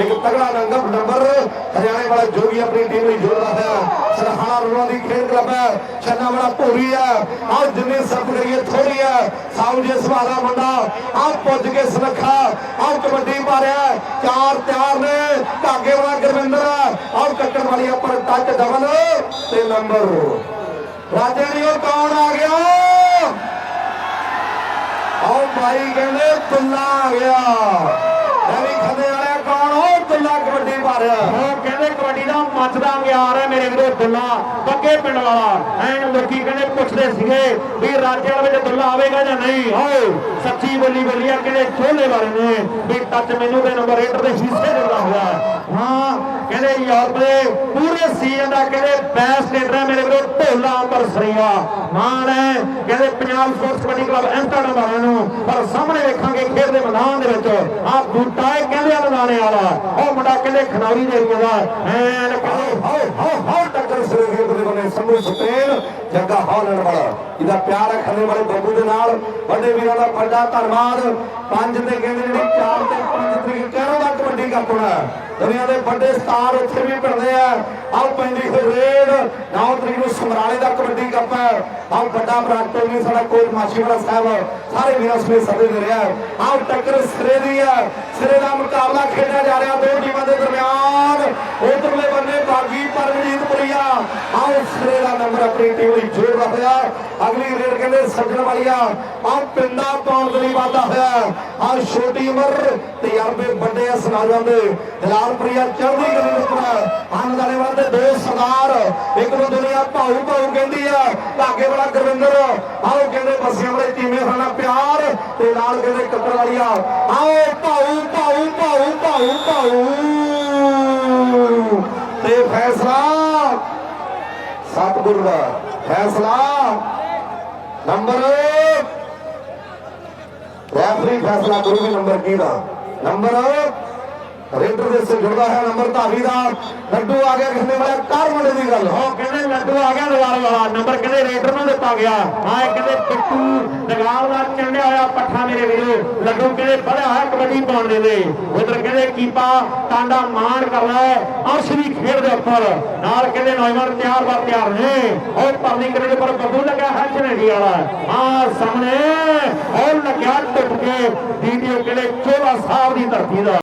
ਇੱਕ ਤਗੜਾ ਨੰਗਰ ਨੰਬਰ ਹਰਿਆਣੇ ਵਾਲਾ ਜੋਗੀ ਆਪਣੀ ਟੀਮ ਲਈ ਜੋੜਦਾ ਹੈ ਸਰਹਾਣਾ ਰੋਣਾ ਦੀ ਖੇਡ ਕਲੱਬ ਹੈ, ਛੰਨਾ ਵਾਲਾ ਭੂਰੀ ਹੈ, ਆਹ ਜਿੰਨੇ ਸਰਬ ਕਰੀਏ ਥੋੜੀ ਹੈ, ਸਾਊ ਜੇ ਮੁੰਡਾ, ਆਹ ਪੁੱਜ ਕੇ ਸੁਨੱਖਾ, ਆਹ ਕਬੱਡੀ ਮਾਰਿਆ, ਚਾਰ ਤਿਆਰ ਨੇ, ਧਾਗੇ ਵਾਲਾ ਗੁਰਵਿੰਦਰ ਆਹ ਕੱਟਣ ਵਾਲੀ ਉੱਪਰ ਟੱਚ ਡਬਲ ਤੇ ਨੰਬਰ ਰਾਜੇ ਦੀ ਉਹ ਕੌਣ ਆ ਗਿਆ? ਆਓ ਭਾਈ ਕਹਿੰਦੇ ਤੁੱਲਾ ਆ ਗਿਆ। ਐਵੇਂ ਖੰਦੇ ਵਾਲਿਆ ਕੌਣ ਕਬੱਡੀ ਮਾਰਿਆ ਉਹ ਕਹਿੰਦੇ ਕਬੱਡੀ ਦਾ ਮੱਚਦਾ ਗਿਆਰ ਹੈ ਮੇਰੇ ਵੀਰੋ ਦੁੱਲਾ ਬੱਗੇ ਪਿੰਡ ਵਾਲਾ। ਐਨ ਲੋਕੀ ਕਹਿੰਦੇ ਪੁੱਛਦੇ ਸੀਗੇ ਵੀ ਰਾਜੇ ਵਾਲੇ ਵਿੱਚ ਦੁੱਲਾ ਆਵੇਗਾ ਜਾਂ ਨਹੀਂ। ਓਏ ਸੱਚੀ ਬੋਲੀ ਬੋਲੀ ਕਹਿੰਦੇ ਚੋਲੇ ਵਾਲੇ ਨੇ। ਵੀ ਟੱਚ ਮੈਨੂੰ ਤੇ ਨੰਬਰ 8 ਦੇ ਹਿੱਸੇ ਦਿੰਦਾ ਹੋਇਆ ਹਾਂ। ਕਹਿੰਦੇ ਯੂਰਪ ਦੇ ਪੂਰੇ ਸੀਜ਼ਨ ਦਾ ਕਹਿੰਦੇ ਬੈਸਟ ਲੀਡਰ ਹੈ ਮੇਰੇ ਵੀਰੋ ਢੋਲਾ ਅੰਬਰ ਮਾਣ ਹੈ, ਕਹਿੰਦੇ Punjab sports kabaddi club entertainment ਵਾਲਿਆਂ ਨੂੰ। ਪਰ ਸਾਹਮਣੇ ਵੇਖਾਂਗੇ ਖੇਡ ਦੇ ਮੈਦਾਨ ਦੇ ਵਿੱਚ ਆ ਬੂਟਾ ਹੈ ਕਹਿੰਦੇ ਲਗਾਣੇ ਵਾਲਾ ਉਹ ਮੁੰਡਾ ਕਹਿੰਦੇ ਖਨੌਰੀ ਦੇ ਏਰੀਆ ਦਾ ਐਨ ਕਹਿੰਦੇ ਹਾਓ ਹਾਓ ਹਾਓ ਟੱਕਰ ਸਿਰੇ ਦੇ ਉਹਦੇ ਕੋਲੇ ਸੰਭੂ ਜੱਗਾ ਹਾਲਣ ਵਾਲਾ। ਇਹਦਾ ਪਿਆਰ ਹੈ ਵਾਲੇ ਬੱਬੂ ਦੇ ਨਾਲ। ਵੱਡੇ ਵੀਰਾਂ ਦਾ ਵੱਡਾ ਧੰਨਵਾਦ। ਪੰਜ ਤੇ ਕਹਿੰਦੇ ਜਿਹੜੀ ਦਾ ਦੁਨੀਆ ਦੇ ਵੱਡੇ ਸਟਾਰ ਉੱਥੇ ਵੀ ਭਿੜਦੇ ਆ। ਆਓ ਪੈਂਦੀ ਹੋਈ ਰੇਡ। 9 ਤਰੀਕ ਨੂੰ ਸਮਰਾਲੇ ਦਾ ਕਬੱਡੀ ਕੱਪ ਹੈ। ਆਹ ਵੱਡਾ ਬਰਾਟੋ ਵੀ ਸਾਡਾ ਕੋਚ ਮਾਸ਼ੀਵਾਲਾ ਸਾਹਿਬ। ਸਾਰੇ ਵੀਰਾਂ ਸਮੇਤ ਸਭੇ ਦੇ ਰਿਹਾ ਆਹ ਟੱਕਰ ਸਿਰੇ ਦੀ ਹੈ। ਸਿਰੇ ਦਾ ਮੁਕਾਬਲਾ ਖੇਡਿਆ ਜਾ ਰਿਹਾ ਦੋ ਟੀਮਾਂ ਦੇ ਦਰਮਿਆਨ। ਉਧਰਲੇ ਆਓ ਸਿਰੇ ਦਾ ਨੰਬਰ ਆਪਣੀ ਟੀਮ ਲਈ ਜੋੜ ਰੱਖਿਆ ਅਗਲੀ ਰੇਡ ਕਹਿੰਦੇ ਸੱਜਣ ਵਾਲੀਆ। ਆਹ ਪਿੰਡਾ ਪਾਉਣ ਦੇ ਲਈ ਵਾਧਾ ਹੋਇਆ। ਆਹ ਛੋਟੀ ਉਮਰ ਤਜਰਬੇ ਵੱਡੇ ਆ ਸਨਾਜਾਂ ਦੇ। ਜਲਾਲ ਚੜ੍ਹਦੀ ਕਲੀ ਉੱਪਰ ਆਨੰਦਾਲੇ ਵਾਲੇ ਦੇ ਦੋ ਸਰਦਾਰ, ਇੱਕ ਨੂੰ ਦੁਨੀਆ ਭਾਊ ਭਾਊ ਕਹਿੰਦੀ ਆ। ਧਾਗੇ ਵਾਲਾ ਗੁਰਵਿੰਦਰ। ਆਓ ਕਹਿੰਦੇ ਬਸੀਆਂ ਵਾਲੇ ਟੀਮੇ ਖਾਣਾ ਪਿਆਰ। ਤੇ ਨਾਲ ਕਹਿੰਦੇ ਕੱਟਣ ਵਾਲੀਆ। ਆਓ ਭਾਊ ਭਾਊ ਭਾਊ ਭਾਊ ਭਾਊ। ਤੇ ਫੈਸਲਾ ਸਤਿਗੁਰੂ ਦਾ ਫੈਸਲਾ ਨੰਬਰ ਰੈਫਰੀ ਫੈਸਲਾ ਗੁਰੂ ਵੀ ਨੰਬਰ ਕੀ ਦਾ? ਨੰਬਰ ਰੇਡਰ ਦੇ ਸੇ ਜੁੜਦਾ ਹੈ ਨੰਬਰ ਧਾਵੀ ਦਾ। ਲੱਡੂ ਆ ਗਿਆ ਕਿਸਨੇ ਵਾਲਾ ਕਰ ਦੀ ਗੱਲ। ਉਹ ਕਹਿੰਦੇ ਲੱਡੂ ਆ ਗਿਆ ਲਗਾਲ ਵਾਲਾ। ਨੰਬਰ ਕਹਿੰਦੇ ਰੇਡਰ ਨੂੰ ਦਿੱਤਾ ਗਿਆ। ਹਾਂ ਕਹਿੰਦੇ ਪਿੱਟੂ ਲਗਾਲ ਦਾ ਚੰਡਿਆ ਹੋਇਆ ਪੱਠਾ ਮੇਰੇ ਵੀਰੋ। ਲੱਡੂ ਕਹਿੰਦੇ ਬੜਿਆ ਹੋਇਆ ਕਬੱਡੀ ਪਾਉਣ ਦੇ ਦੇ ਉਧਰ ਕਹਿੰਦੇ ਕੀਪਾ ਟਾਂਡਾ ਮਾਣ ਕਰਦਾ ਅਰਸ਼ ਵੀ ਖੇਡ ਦੇ ਉੱਪਰ। ਨਾਲ ਕਹਿੰਦੇ ਨੌਜਵਾਨ ਤਿਆਰ ਬਰ ਤਿਆਰ ਨੇ। ਉਹ ਪਰਲੀ ਕਰੇ ਦੇ ਪਰ ਬੱਬੂ ਲੱਗਾ ਹੈ ਝਨੇੜੀ ਵਾਲਾ। ਹਾਂ ਸਾਹਮਣੇ ਉਹ ਲੱਗਿਆ ਟੁੱਟ ਕੇ। ਵੀਡੀਓ ਕਹਿੰਦੇ ਚੋਲਾ ਸਾਹਿਬ ਦੀ ਧਰਤੀ ਦਾ।